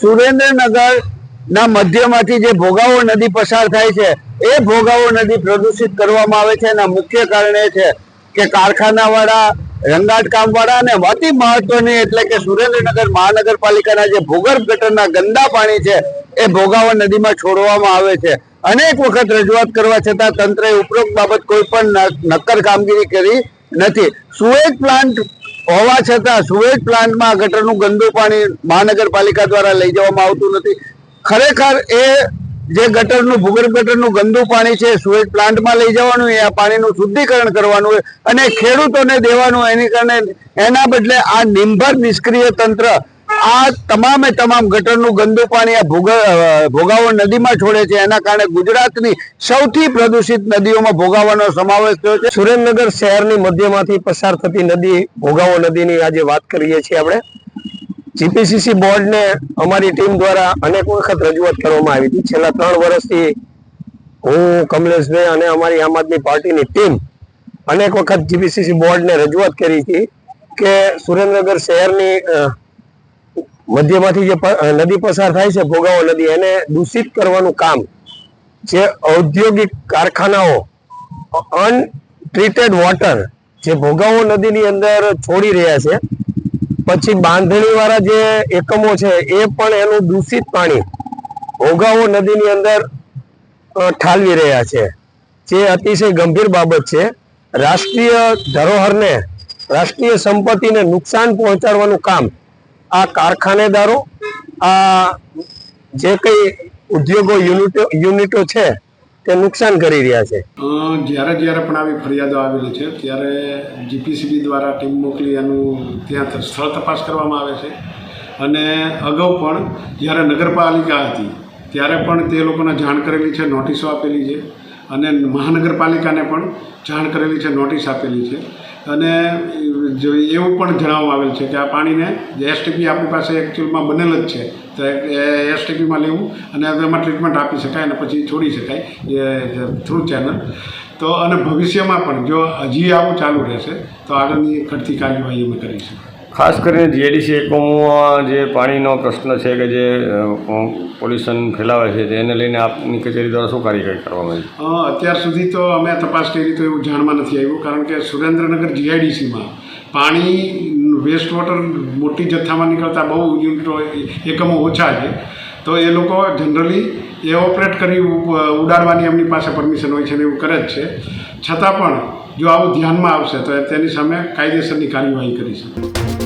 સુરેન્દ્રનગર ના મધ્યમાંથી જે ભોગાવો નદી પસાર થાય છે, એ ભોગાવો નદી પ્રદૂષિત કરવામાં આવે છે. એના મુખ્ય કારણ એ છે કે કારખાનાવાળા, રંગાટકામવાળા રંગાટ કામ અને અતિ મહત્વની એટલે કે સુરેન્દ્રનગર મહાનગરપાલિકાના જે ભૂગર્ભ ગટરના ગંદા પાણી છે, એ ભોગાવો નદીમાં છોડવામાં આવે છે. અનેક વખત રજૂઆત કરવા છતાં તંત્રએ ઉપરોક્ત બાબત કોઈ પણ નક્કર કામગીરી કરી નથી. સુએજ પ્લાન્ટ હોવા છતાં સુએજ પ્લાન્ટમાં ગટરનું ગંદુ પાણી મહાનગરપાલિકા દ્વારા લઈ જવામાં આવતું નથી. ખરેખર એ જે ગટરનું, ભૂગર્ભ ગટરનું ગંદુ પાણી છે, સુએજ પ્લાન્ટમાં લઈ જવાનું, એ આ પાણીનું શુદ્ધિકરણ કરવાનું અને ખેડૂતોને દેવાનું એની કારણે એના બદલે આ નિંભર નિષ્ક્રિય તંત્ર આ તમામે તમામ ગટરનું ગંદુ પાણી આ ભૂગ ભોગાવો નદીમાં છોડે છે. એના કારણે ગુજરાતની સૌથી પ્રદૂષિત નદીઓમાં ભોગાવાનો સમાવેશ થયો છે. સુરેન્દ્રનગર શહેરની મધ્યમાંથી પસાર થતી નદી, ભોગાવો નદીની આજે વાત કરીએ છીએ આપણે. જીપીસીસી બોર્ડને અમારી ટીમ દ્વારા અનેક વખત રજૂઆત કરવામાં આવી હતી. છેલ્લા ત્રણ વર્ષથી હું, કમલેશભાઈ અને અમારી આમ આદમી પાર્ટીની ટીમ અનેક વખત જીપીસીસી બોર્ડને રજૂઆત કરી હતી કે સુરેન્દ્રનગર શહેરની મધ્યમાંથી જે નદી પસાર થાય છે, ભોગાવો નદી, એને દૂષિત કરવાનું કામ જે ઔદ્યોગિક કારખાનાઓ અનટ્રીટેડ વોટર જે ભોગાવો નદીની અંદર છોડી રહ્યા છે, પછી બાંધણીવાળા જે એકમો છે, એ પણ એનું દૂષિત પાણી ભોગાવો નદીની અંદર ઠાલવી રહ્યા છે. જે અતિશય ગંભીર બાબત છે. રાષ્ટ્રીય ધરોહરને, રાષ્ટ્રીય સંપત્તિને નુકસાન પહોંચાડવાનું કામ આ કારખાનેદારો, આ જે કઈ ઉદ્યોગો, યુનિટો યુનિટો છે, તે નુકસાન કરી રહ્યા છે. જ્યારે જ્યારે પણ આવી ફરિયાદો આવેલી છે, ત્યારે જીપીસીબી દ્વારા ટીમ મોકલી એનું ત્યાં સ્થળ તપાસ કરવામાં આવે છે. અને અગાઉ પણ જ્યારે નગરપાલિકા હતી, ત્યારે પણ તે લોકોને જાણ કરેલી છે, નોટિસો આપેલી છે. અને મહાનગરપાલિકાને પણ જાણ કરેલી છે, નોટિસ આપેલી છે. અને જો એવું પણ જણાવવામાં આવેલ છે કે આ પાણીને જે એસટીપી આપણી પાસે એકચ્યુઅલમાં બનેલ જ છે. તો એ એસટીપીમાં લેવું અને એમાં ટ્રીટમેન્ટ આપી શકાય અને પછી છોડી શકાય એ થ્રુ ચેનલ તો અને ભવિષ્યમાં પણ જો હજી આવું ચાલુ રહેશે તો આગળની ઘટતી કાર્યવાહી અમે કરીશું ખાસ કરીને જીએડીસી એકમોમાં જે પાણીનો પ્રશ્ન છે કે જે પોલ્યુશન ફેલાવે છે તેને લઈને આપની કચેરી દ્વારા શું કાર્યવાહી કરવામાં આવી? અત્યાર સુધી તો અમે તપાસ કરી તો એવું જાણમાં નથી આવ્યું કારણ કે સુરેન્દ્રનગર જીઆઈડીસીમાં પાણી વેસ્ટ વોટર મોટી જથ્થામાં નીકળતા બહુ યુનિટો એકમો ઓછા છે. તો એ લોકો જનરલી એ ઓપરેટ કરી ઉડાડવાની એમની પાસે પરમિશન હોય છે ને એવું કરે જ છે. છતાં પણ જો આવું ધ્યાનમાં આવશે તો તેની સામે કાયદેસરની કાર્યવાહી કરી કરીશું